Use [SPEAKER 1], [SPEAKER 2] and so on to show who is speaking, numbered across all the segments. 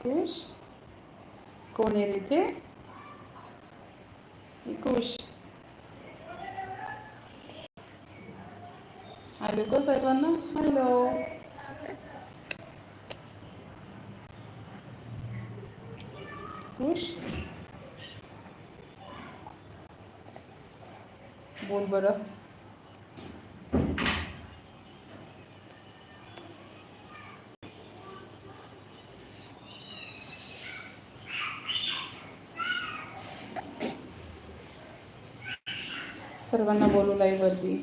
[SPEAKER 1] खुश कोण आहे रे इथे हे खुश हॅलो का सर्वांना हॅलो खुश बोल बरं सर्वांना बोलू लाईव्हवरती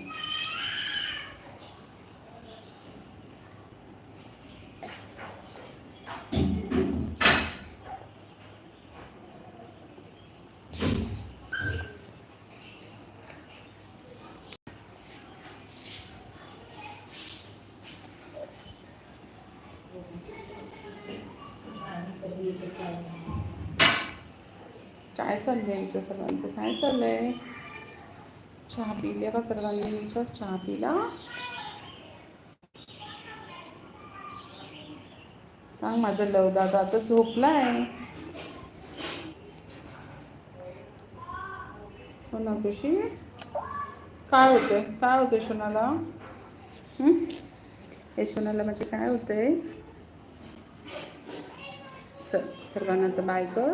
[SPEAKER 1] काय चाललंय आमच्या सर्वांचं? काय चाललंय? चहा पिल्या का सर्वांनी? विचार चहा पिला. सांग माझं लव दादा आता झोपलाय. हो ना खुशी? काय होतंय? काय होतंय सोनाला हे? सोनाला म्हणजे काय होतंय? चल सर्वांना तर बाय कर.